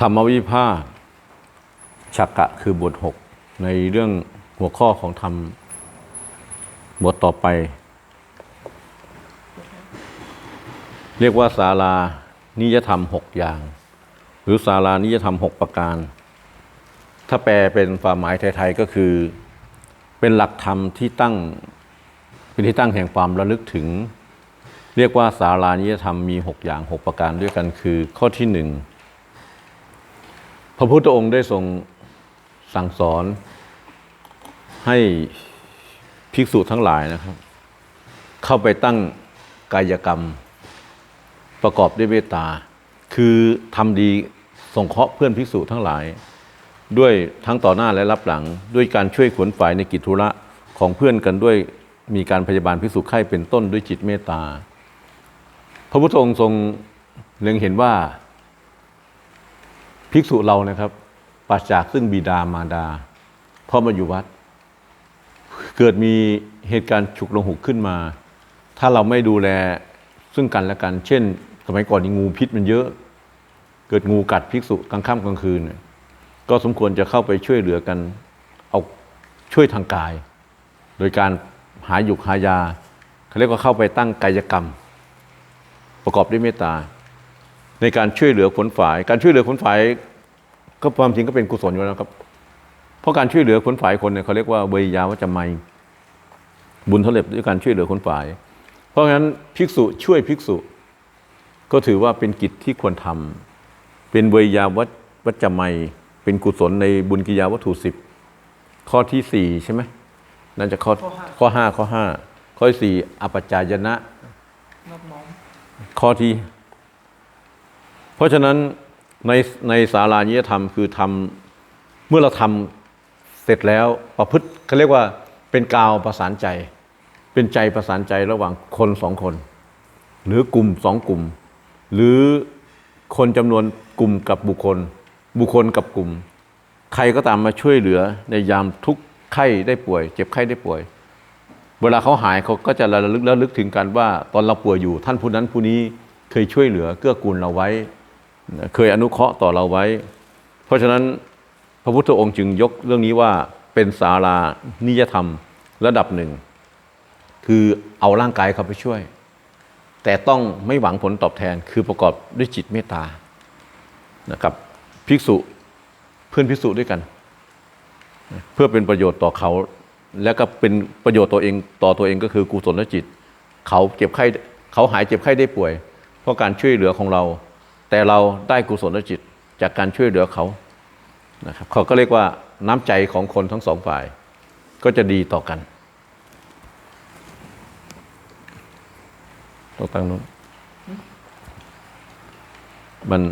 ธรรมวิภาคชักกะคือบทหกในเรื่องหัวข้อของธรรมบทต่อไป เรียกว่าศาลานิยธรรมหกอย่าง หรือศาลานิยธรรมหกประการ ถ้าแปลเป็นความหมายไทยๆก็คือ เป็นหลักธรรมที่ตั้งเป็นที่ตั้งแห่งความระลึกถึง เรียกว่าศาลานิยธรรมมีหกอย่างหกประการด้วยกันคือข้อที่หนึ่งพระพุทธองค์ได้ทรงสั่งสอนให้ภิกษุทั้งหลายนะครับ เข้าไปตั้งกายกรรมประกอบด้วยเมตตา คือทำดีส่งเคราะห์เพื่อนภิกษุทั้งหลาย ด้วยทั้งต่อหน้าและรับหลัง ด้วยการช่วยขวนฝ่ายในกิจธุระของเพื่อนกันด้วยมีการพยาบาลภิกษุไข้เป็นต้นด้วยจิตเมตตา พระพุทธองค์ทรงเล็งเห็นว่า ภิกษุเรานะครับปราศจากซึ่งบิดามารดาพ่อมาอยู่วัด เกิดมีเหตุการณ์ฉุกละหุกขึ้นมา ถ้าเราไม่ดูแลซึ่งกันและกัน เช่น สมัยก่อนนี่งูพิษมันเยอะ เกิดงูกัดภิกษุกลางค่ำกลางคืน ก็สมควรจะเข้าไปช่วยเหลือกันเอาช่วยทางกาย โดยการหาหยุกหายาเขาเรียกว่าเข้าไปตั้งกายกรรม ประกอบด้วยเมตตา ในการช่วยเหลือขนฝ่าย การช่วยเหลือขนฝ่ายก็ความจริงก็เป็นกุศลอยู่แล้วครับ เพราะการช่วยเหลือขนฝ่ายคนเนี่ยเขาเรียกว่าเวยยาวจจะไมบุญเท่าเล็บด้วยการช่วยเหลือขนฝ่าย เพราะงั้นภิกษุช่วยภิกษุ ก็ถือว่าเป็นกิจที่ควรทำเป็นเวยยาวัจวัจะไมเป็นกุศลในบุญกิยาวัตถุสิบข้อที่สี่ใช่ไหมน่าจะข้อข้อห้าข้อห้าข้อสี่อปจจายนะนอบน้อม ข้อที่ เพราะฉะนั้นในในศาลานิยธรรมคือทำเมื่อเราทำเสร็จแล้วประพฤติเขาเรียกว่าเป็นกาวประสานใจ เป็นใจประสานใจระหว่างคนสองคน หรือกลุ่มสองกลุ่ม หรือคนจำนวนกลุ่มกับบุคคล บุคคลกับกลุ่ม ใครก็ตามมาช่วยเหลือในยามทุกข์ไข้ได้ป่วย เจ็บไข้ได้ป่วย เวลาเขาหายเขาก็จะระลึกระลึกถึงกันว่า ตอนเราป่วยอยู่ ท่านผู้นั้นผู้นี้เคยช่วยเหลือเกื้อกูลเราไว้ เคยอนุเคราะห์ต่อเราไว้ เพราะฉะนั้นพระพุทธองค์จึงยกเรื่องนี้ว่าเป็นศาลานิยธรรมระดับหนึ่ง คือเอาร่างกายเขาไปช่วย แต่ต้องไม่หวังผลตอบแทนคือประกอบด้วยจิตเมตตานะครับภิกษุเพื่อนภิกษุด้วยกัน เพื่อเป็นประโยชน์ต่อเขา และก็เป็นประโยชน์ตัวเองต่อตัวเองก็คือกุศลจิต เขาเจ็บไข้เขาหายเจ็บไข้ได้ป่วย เพราะการช่วยเหลือของเรา แต่เราได้กุศลจิตจากการช่วยเหลือเขานะครับเขาก็เรียกว่าน้ำใจของคนทั้งสองฝ่าย ก็จะดีต่อกันต้องตั้งนู้นมัน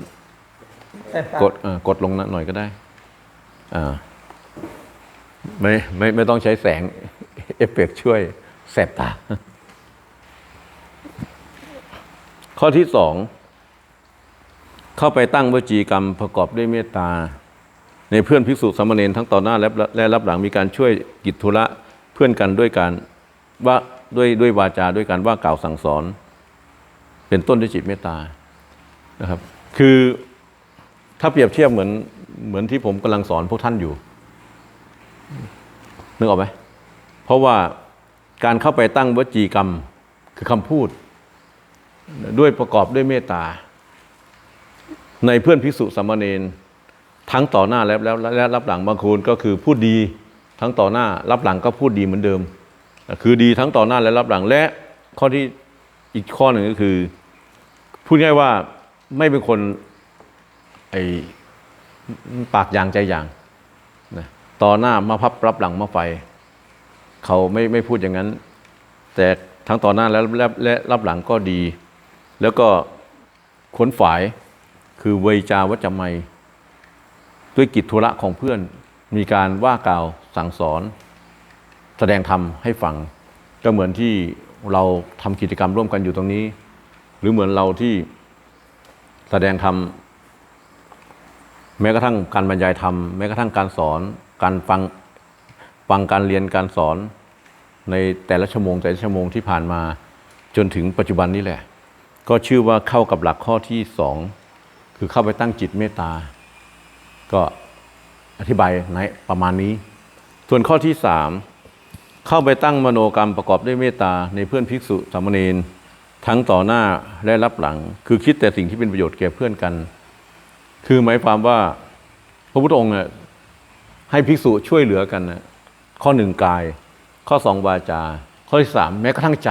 กดกดลงหน่อยก็ได้ อ่า ไม่ไม่ไม่ต้องใช้แสง เอฟเฟกต์ช่วยแสบตา ข้อที่สอง เข้าไปตั้งวจีกรรมประกอบด้วยเมตตา ในเพื่อนภิกษุสามเณรทั้งต่อหน้าและและรับหลังมีการช่วยกิจธุระเพื่อนกันด้วยการว่าด้วยด้วยวาจาด้วยการว่ากล่าวสั่งสอน เป็นต้นด้วยจิตเมตตานะครับ คือถ้าเปรียบเทียบเหมือนเหมือนที่ผมกำลังสอนพวกท่านอยู่ นึกออกไหมเพราะว่าการเข้าไปตั้งวจีกรรมคือคำพูด ด้วยประกอบด้วยเมตตา ในเพื่อนภิกษุสามเณรทั้งต่อหน้าและแล้วและรับหลังบางคนก็คือพูดดีทั้งต่อหน้า รับหลังก็พูดดีเหมือนเดิม คือดีทั้งต่อหน้าและรับหลังและข้อที่อีกข้อหนึ่งก็คือ พูดง่ายว่าไม่เป็นคนไอปากยางใจยาง ต่อหน้ามาพับรับหลังมาไฟ เขาไม่ไม่พูดอย่างนั้น แต่ทั้งต่อหน้าและและและรับหลังก็ดี แล้วก็ขนฝายคือเวจาวัจไมยด้วยกิจธุระของเพื่อนมีการว่ากล่าวสั่งสอน แสดงธรรมให้ฟัง ก็เหมือนที่เราทำกิจกรรมร่วมกันอยู่ตรงนี้ หรือเหมือนเราที่แสดงธรรมแม้กระทั่งการบรรยายธรรมแม้กระทั่งการสอน การฟังฟังการเรียนการสอนในแต่ละชั่วโมงแต่ละชั่วโมงที่ผ่านมาจนถึงปัจจุบันนี้แหละ ก็ชื่อว่าเข้ากับหลักข้อที่สองคือเข้าไปตั้งจิตเมตตา ก็อธิบายในประมาณนี้ ส่วนข้อที่สามเข้าไปตั้งมโนกรรมประกอบด้วยเมตตาในเพื่อนภิกษุสามเณรทั้งต่อหน้าและรับหลัง คือคิดแต่สิ่งที่เป็นประโยชน์แก่เพื่อนกัน คือหมายความว่าพระพุทธองค์เนี่ย ให้ภิกษุช่วยเหลือกันนะข้อหนึ่งกาย ข้อสองวาจา ข้อที่สามแม้กระทั่งใจ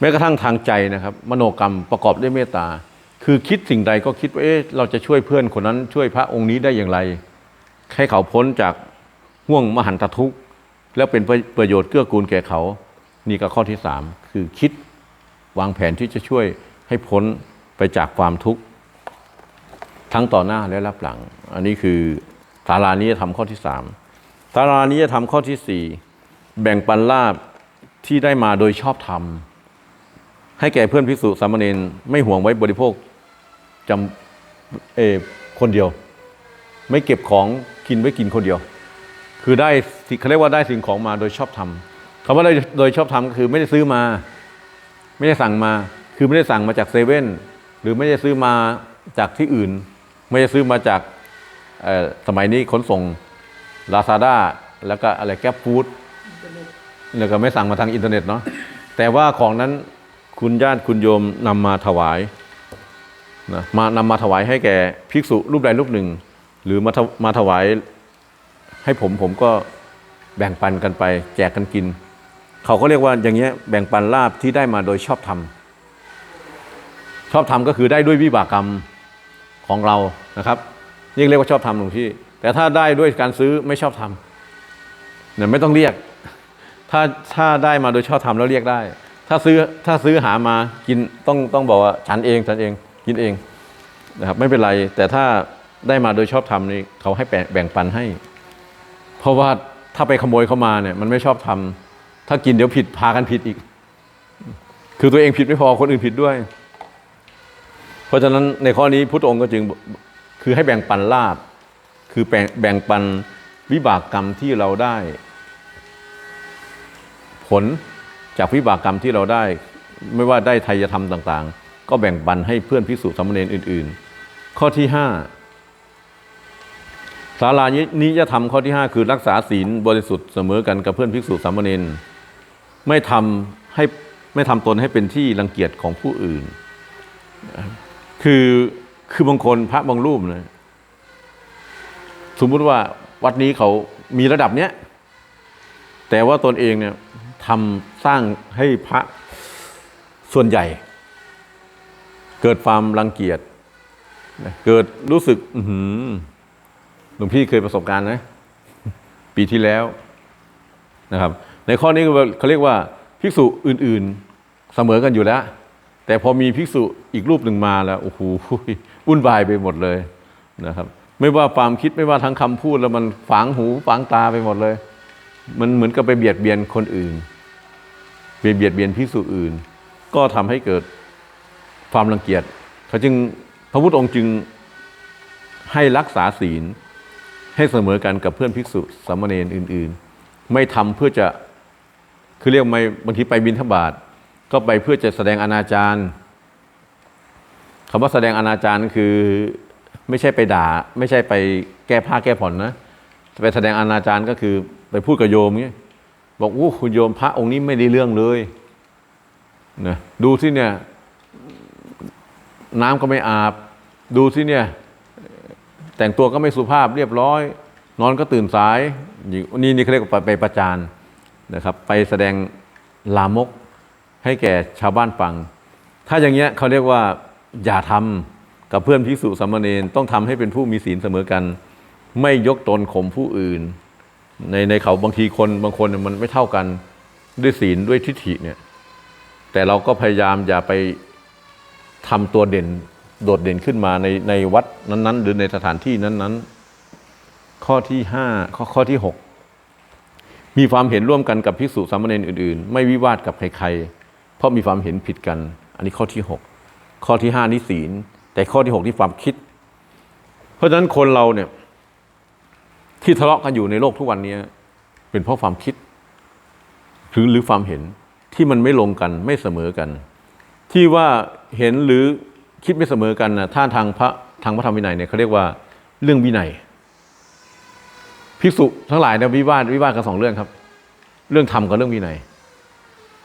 แม้กระทั่งทางใจนะครับ มโนกรรมประกอบด้วยเมตตา คือคิดสิ่งใดก็คิดว่าเอ๊ะเราจะช่วยเพื่อนคนนั้นช่วยพระองค์นี้ได้อย่างไร ให้เขาพ้นจากห่วงมหันตทุกข์ แล้วเป็นประโยชน์เกื้อกูลแก่เขา นี่ก็ข้อที่สามคือคิดวางแผนที่จะช่วยให้พ้นไปจากความทุกข์ ทั้งต่อหน้าและรับหลัง อันนี้คือ สารานี้จะทำข้อที่สามสารานี้จะทำข้อที่สี่แบ่งปันลาบที่ได้มาโดยชอบธรรม ให้แก่เพื่อนภิกษุสามเณรไม่ห่วงไว้บริโภคจำเอคนเดียว ไม่เก็บของกินไว้กินคนเดียว คือได้เขาเรียกว่าได้สิ่งของมาโดยชอบธรรมคำว่าโดยชอบธรรมก็คือไม่ได้ซื้อมา ไม่ได้สั่งมา คือไม่ได้สั่งมาจากเซเว่นหรือไม่ได้ซื้อมาจากที่อื่น ไม่ได้ซื้อมาจาก สมัยนี้ขนส่งลาซาด้าแล้วก็อะไรแก๊ปฟู้ดแล้วก็ไม่สั่งมาทางอินเทอร์เน็ตเนาะแต่ว่าของนั้นคุณญาติคุณโยมนำมาถวายนะมานำมาถวายให้แก่ภิกษุรูปใดรูปหนึ่ง หรือมาถมาถวายให้ผมผมก็แบ่งปันกันไป แจกกันกิน เขาก็เรียกว่าอย่างเงี้ยแบ่งปันลาบที่ได้มาโดยชอบธรรมชอบธรรมก็คือได้ด้วยวิบากกรรมของเรานะครับ นี่เรียกว่าชอบธรรมหลวงพี่ แต่ถ้าได้ด้วยการซื้อไม่ชอบธรรมเนี่ยไม่ต้องเรียก ถ้าถ้าได้มาโดยชอบธรรมแล้วเรียกได้ ถ้าซื้อถ้าซื้อหามากินต้องต้องบอกว่าฉันเองฉันเองกินเองนะครับไม่เป็นไร แต่ถ้าได้มาโดยชอบธรรมนี่เขาให้แบ่งแบ่งปันให้ เพราะว่าถ้าไปขโมยเข้ามาเนี่ย มันไม่ชอบทำถ้ากินเดี๋ยวผิดพากันผิดอีก คือตัวเองผิดไม่พอคนอื่นผิดด้วย เพราะฉะนั้นในข้อนี้พุทธองค์ก็จึง คือให้แบ่งปันลาบคือแบ่งแบ่งปันวิบากกรรมที่เราได้ ผลจากวิบากกรรมที่เราได้ ไม่ว่าได้ไทยธรรมต่าง ๆ ก็แบ่งปันให้เพื่อนภิกษุสามเณรอื่น ๆ ข้อที่ห้าศาลานิยธรรมข้อที่ 5 คือรักษาศีลบริสุทธิ์เสมอกันกับเพื่อนภิกษุสามเณรไม่ทำให้ไม่ทำตนให้เป็นที่รังเกียจของผู้อื่น คือ คือบางคนพระบางรูปนะสมมุติว่าวัดนี้เขามีระดับเนี้ยแต่ว่าตนเองเนี่ยทำสร้างให้พระส่วนใหญ่ เกิดความรังเกียจเกิดรู้สึกอื้อหือหลวงพี่เคยประสบการณ์ไหมปีที่แล้วนะครับ ในข้อนี้เขาเรียกว่าภิกษุอื่น ๆเสมอกันอยู่แล้ว แต่พอมีภิกษุอีกรูปหนึ่งมาแล้วโอ้โห วุ่นวายไปหมดเลยนะครับ ไม่ว่าความคิดไม่ว่าทั้งคำพูดแล้วมันฝังหูฝังตาไปหมดเลย มันเหมือนกับไปเบียดเบียนคนอื่นไปเบียดเบียนภิกษุอื่น ก็ทำให้เกิดความรังเกียจเขาจึงพระพุทธองค์จึงให้รักษาศีลให้เสมอกันกับเพื่อนภิกษุสามเณรอื่น ๆ ไม่ทำเพื่อจะคือเรียกไม่บางทีไปบินทบาทก็ไปเพื่อจะแสดงอนาจาร คำว่าแสดงอนาจารคือไม่ใช่ไปด่า ไม่ใช่ไปแก้ผ้าแก้ผ่อนนะไปแสดงอนาจารก็คือไปพูดกับโยมเงี้ยบอกอู้คุณโยมพระองค์นี้ไม่ได้เรื่องเลยนะดูที่เนี่ย น้ำก็ไม่อาบ ดูที่เนี่ย แต่งตัวก็ไม่สุภาพเรียบร้อย นอนก็ตื่นสายนี่นี่เขาเรียกว่าไปประจานนะครับ ไปแสดงลามกให้แก่ชาวบ้านฟัง ถ้าอย่างเงี้ยเขาเรียกว่า อย่าทำกับเพื่อนภิกษุสามเณรต้องทำให้เป็นผู้มีศีลเสมอกัน ไม่ยกตนข่มผู้อื่น ในในเขาบางทีคนบางคนมันไม่เท่ากันด้วยศีลด้วยทิฏฐิเนี่ย แต่เราก็พยายามอย่าไปทำตัวเด่นโดดเด่นขึ้นมาในในวัดนั้น ๆ หรือในสถานที่นั้น ๆ ข้อที่ห้าข้อข้อที่หกมีความเห็นร่วมกันกับภิกษุสามเณรอื่น ๆ ไม่วิวาทกับใครๆเพราะมีความเห็นผิดกัน อันนี้ข้อที่หก ข้อที่ห้านี่ศีล แต่ข้อที่หกนี่ความคิด เพราะฉะนั้นคนเราเนี่ย ที่ทะเลาะกันอยู่ในโลกทุกวันนี้เป็นเพราะความคิดหรือหรือความเห็นที่มันไม่ลงกันไม่เสมอกัน ที่ว่าเห็นหรือคิดไม่เสมอกันนะท่าทางพระทางพระธรรมวินัยเนี่ยเขาเรียกว่าเรื่องวินัยภิกษุทั้งหลายเนี่ยวิวาทวิวาทกันสองเรื่องครับ เรื่องธรรมกับเรื่องวินัย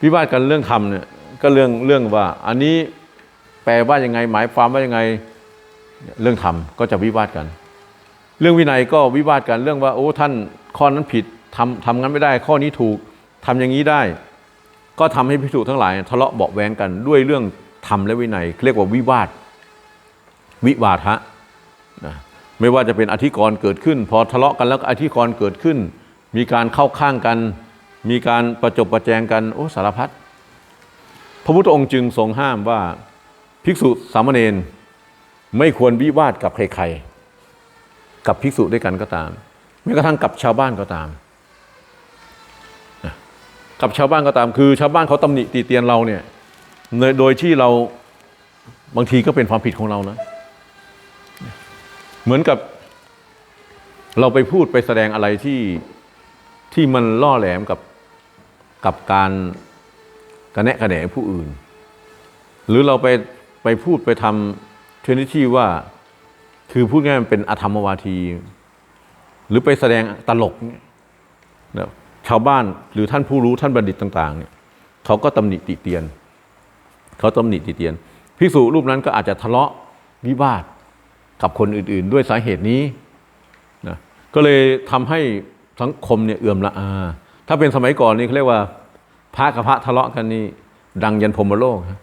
วิวาทกันเรื่องธรรมเนี่ยก็เรื่องเรื่องว่า อันนี้ แปลว่ายังไงหมายความว่ายังไงเรื่องธรรมก็จะวิวาทกัน เรื่องวินัยก็วิวาทกันเรื่องว่าโอ้ท่านข้อนั้นผิดทำทำงั้นไม่ได้ ข้อนี้ถูกทำอย่างนี้ได้ ก็ทำให้พิสูจทั้งหลาย ทะเลาะเบาแวงกันด้วยเรื่องธรรมและวินัย เรียกว่าวิวาท วิวาทะนะไม่ว่าจะเป็นอธิกรณ์เกิดขึ้น พอทะเลาะกันแล้วอธิกรณ์เกิดขึ้น มีการเข้าข้างกัน มีการประจบประแจงกันโอ้สารพัดพระพุทธองค์จึงทรงห้ามว่า ภิกษุสามเณรไม่ควรวิวาทกับใครๆ กับภิกษุด้วยกันก็ตามแม้กระทั่งกับชาวบ้านก็ตาม กับชาวบ้านก็ตาม คือชาวบ้านเขาตำหนิตีเตียนเราเนี่ย โดยที่เราบางทีก็เป็นความผิดของเรานะ เหมือนกับ เราไปพูดไปแสดงอะไรที่ที่มันล่อแหลมกับกับการกระแนะกระแหนผู้อื่น หรือเราไป ไปพูดไปทำชนิดที่ว่า คือพูดง่ายมันเป็นอธรรมวาที หรือไปแสดงตลกเนี่ยนะชาวบ้านหรือท่านผู้รู้ท่านบัณฑิตต่าง ๆ เนี่ยเขาก็ตำหนิติเตียน เขาตำหนิติเตียนภิกษุรูปนั้นก็อาจจะทะเลาะวิวาทกับคนอื่น ๆ ด้วยสาเหตุนี้นะก็เลยทำให้สังคมเนี่ยเอื่อมละอา ถ้าเป็นสมัยก่อนนี่เขาเรียกว่าพระกับพระทะเลาะกันนี่ดังยันพรมโลกครับ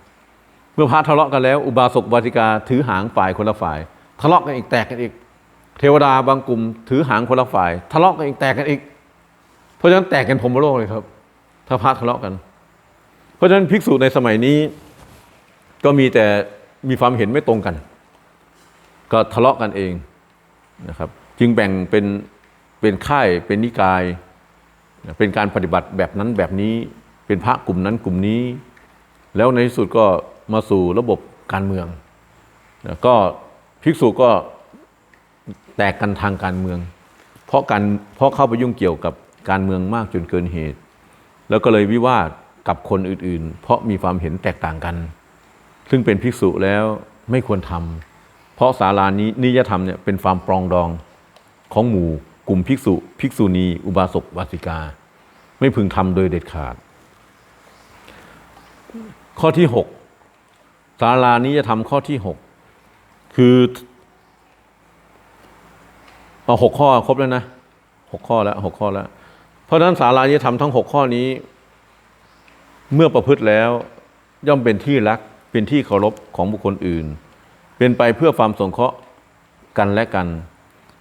เมื่อพระทะเลาะกันแล้ว อุบาสกบาสิกาถือหางฝ่ายคนละฝ่าย ทะเลาะกันอีกแตกกันอีก เทวดาบางกลุ่ม ถือหางคนละฝ่าย ทะเลาะกันอีกแตกกันอีก เพราะฉะนั้นแตกกันพรมโลกเลยครับ ถ้าพระทะเลาะกัน เพราะฉะนั้นภิกษุในสมัยนี้ ก็มีแต่มีความเห็นไม่ตรงกัน ก็ทะเลาะกันเองนะครับ จึงแบ่งเป็นเป็นค่ายเป็นนิกาย เป็นการปฏิบัติแบบนั้นแบบนี้เป็นพระกลุ่มนั้นกลุ่มนี้ แล้วในที่สุดก็ มาสู่ระบบการเมืองนะก็ภิกษุก็แตกกันทางการเมือง เพราะการเพราะเข้าไปยุ่งเกี่ยวกับการเมืองมากจนเกินเหตุ แล้วก็เลยวิวาทกับคนอื่น ๆ เพราะมีความเห็นแตกต่างกัน ซึ่งเป็นภิกษุแล้วไม่ควรทำเพราะศาลานี้นิยธรรมเนี่ยเป็นความปรองดองของหมู่กลุ่มภิกษุ ภิกษุณี อุบาสกวาสิกา ไม่พึงทำโดยเด็ดขาด ข้อที่หก ศาลานิยธรรมข้อที่หกคือเอาหกข้อครบแล้วนะหกข้อแล้วหกข้อแล้ว เพราะฉะนั้นศาลานิยธรรมทั้งหกข้อนี้ เมื่อประพฤติแล้วย่อมเป็นที่รักเป็นที่เคารพของบุคคลอื่น เป็นไปเพื่อความสงเคราะห์กันและกัน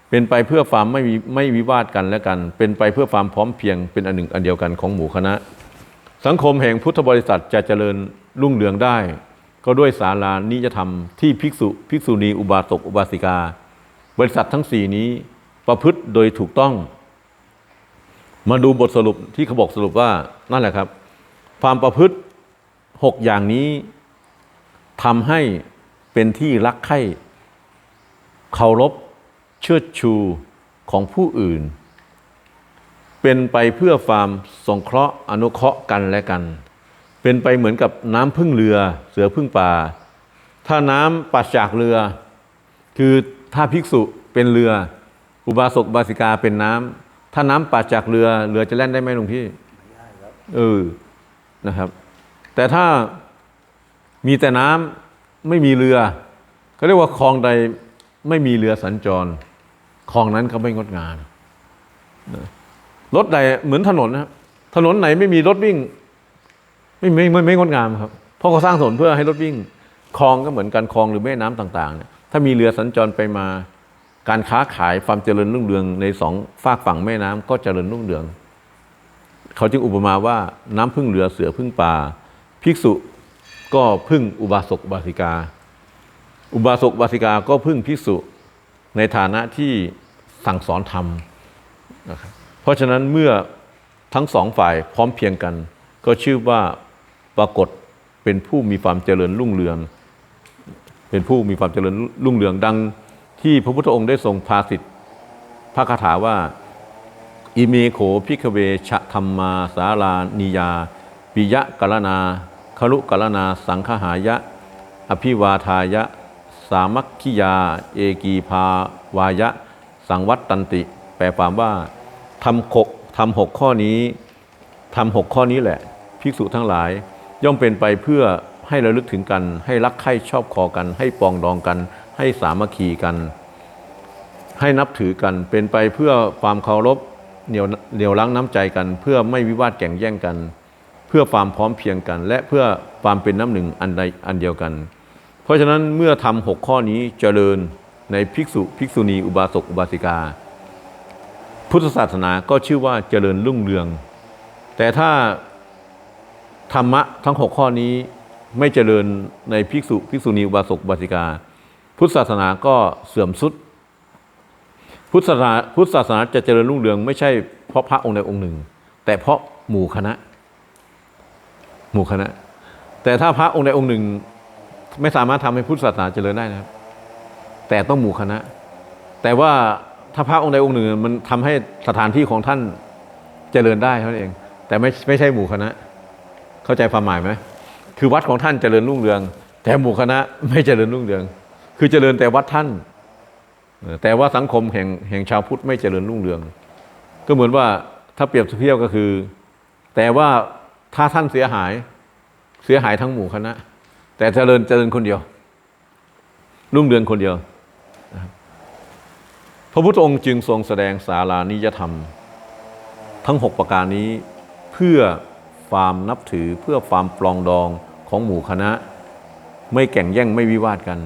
เป็นไปเพื่อความไม่มีไม่วิวาทกันและกัน เป็นไปเพื่อความพร้อมเพียงเป็นอันหนึ่งอันเดียวกันของหมู่คณะ สังคมแห่งพุทธบริษัทจะเจริญรุ่งเรืองได้ ก็ด้วยศาลานิยธรรมที่ภิกษุภิกษุณีอุบาสกอุบาสิกา บริษัททั้งสี่นี้ประพฤติโดยถูกต้อง มาดูบทสรุปที่เขาบอกสรุปว่านั่นแหละครับ ความประพฤติหกอย่างนี้ทำให้เป็นที่รักใคร่เคารพเชิดชูของผู้อื่น เป็นไปเพื่อความสงเคราะห์อนุเคราะห์กันและกัน เป็นไปเหมือนกับน้ำพึ่งเรือ เสือพึ่งป่า ถ้าน้ำปัสจากเรือ คือถ้าภิกษุเป็นเรือ อุบาสกอุบาสิกาเป็นน้ำถ้าน้ำปัสจากเรือ เรือจะแล่นได้ไหมหลวงพี่เออนะครับ แต่ถ้ามีแต่น้ำไม่มีเรือก็เรียกว่าคลองใดไม่มีเรือสัญจรคลองนั้นเขาไม่งดงามนะรถใดเหมือนถนนนะครับถนนไหนไม่มีรถวิ่ง ไม่ไม่ไม่ไม่งดงามครับ เพราะเขาสร้างถนนเพื่อให้รถวิ่งคลองก็เหมือนกันคลองหรือแม่น้ำต่างๆเนี่ยถ้ามีเรือสัญจรไปมาการค้าขายความเจริญรุ่งเรืองในสองฝากฝั่งแม่น้ำก็เจริญรุ่งเรือง เขาจึงอุปมาว่าน้ำพึ่งเรือเสือพึ่งป่าภิกษุก็พึ่งอุบาสกบาสิกา อุบาสกบาสิกาก็พึ่งภิกษุในฐานะที่สั่งสอนธรรมนะครับเพราะฉะนั้นเมื่อทั้งสองฝ่ายพร้อมเพียงกัน ก็ชื่อว่า ปรากฏเป็นผู้มีความเจริญรุ่งเรือง เป็นผู้มีความเจริญรุ่งเรืองดังที่พระพุทธองค์ได้ทรงภาสิทธิพระคาถาว่า อิเมโขพิกเวชะธรรมาสารานิยาปิปิยะกรณาคลุกรณา สังคหายะ อภิวาทายะ สามัคคิยา เอกีภาวายะ สังวัตตันติ แปลความว่าทำหกทำหกข้อนี้ทำหกข้อนี้แหละ ภิกษุทั้งหลาย ย่อมเป็นไปเพื่อให้ระลึกถึงกัน ให้รักใคร่ชอบคอกัน ให้ปองดองกัน ให้สามัคคีกัน ให้นับถือกัน เป็นไปเพื่อความเคารพเหนียวเหนียวรั้งน้ำใจกัน เพื่อไม่วิวาทแข่งแย่งกัน เพื่อความพร้อมเพียงกัน และเพื่อความเป็นน้ำหนึ่งอันใดอันเดียวกัน เพราะฉะนั้นเมื่อทำหกข้อนี้เจริญในภิกษุภิกษุณีอุบาสกอุบาสิกา พุทธศาสนาก็ชื่อว่าเจริญรุ่งเรือง แต่ถ้า ธรรมะทั้งหกข้อนี้ไม่เจริญในภิกษุภิกษุณีอุบาสกบาสิกา พุทธศาสนาก็เสื่อมสุด พุทธศาสนาพุทธศาสนาจะเจริญรุ่งเรืองไม่ใช่เพราะพระองค์ใดองค์หนึ่ง แต่เพราะหมู่คณะ หมู่คณะ แต่ถ้าพระองค์ใดองค์หนึ่ง ไม่สามารถทำให้พุทธศาสนาเจริญได้นะครับ แต่ต้องหมู่คณะ แต่ว่าถ้าพระองค์ใดองค์หนึ่งมันทำให้สถานที่ของท่านเจริญได้เท่านั้นเอง แต่ไม่ไม่ใช่หมู่คณะ เข้าใจความหมายไหมคือวัดของท่านเจริญรุ่งเรือง แต่หมู่คณะไม่เจริญรุ่งเรือง คือเจริญแต่วัดท่าน แต่ว่าสังคมแห่งแห่งชาวพุทธไม่เจริญรุ่งเรือง ก็เหมือนว่าถ้าเปรียบเทียบก็คือ แต่ว่าถ้าท่านเสียหายเสียหายทั้งหมู่คณะ แต่เจริญเจริญคนเดียว รุ่งเรืองคนเดียว พระพุทธองค์จึงทรงแสดงสารานิยธรรม ทั้งหกประการนี้เพื่อ ความนับถือเพื่อความปลองดองของหมู่คณะ ไม่แข่งแย่งไม่วิวาทกัน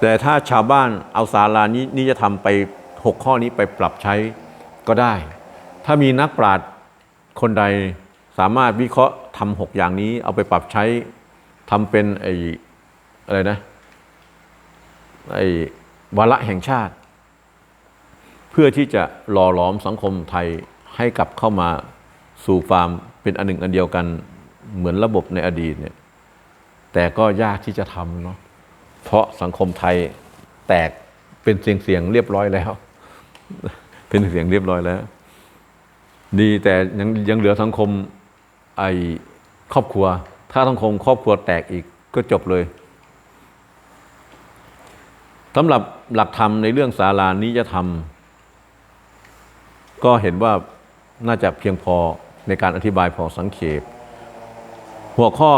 แต่ถ้าชาวบ้านเอาสารานี้นิยธรรมไปหกข้อนี้ไปปรับใช้ก็ได้ ถ้ามีนักปราชญ์คนใดสามารถวิเคราะห์ทำหกอย่างนี้ เอาไปปรับใช้ทำเป็นไอ้อะไรนะไอ้วาระแห่งชาติ เพื่อที่จะหล่อหลอมสังคมไทยให้กลับเข้ามาสู่ความ เป็นอันหนึ่งอันเดียวกันเหมือนระบบในอดีตเนี่ยแต่ก็ยากที่จะทำเนาะเพราะสังคมไทยแตกเป็นเสียงเสียงเรียบร้อยแล้ว เป็นเสียงเรียบร้อยแล้ว ดีแต่ยังยังเหลือสังคมไอครอบครัว ถ้าสังคมครอบครัวแตกอีกก็จบเลยสำหรับหลักธรรมในเรื่องศาลานิยธรรม ก็เห็นว่าน่าจะเพียงพอ ในการอธิบายพอสังเขปหัวข้อ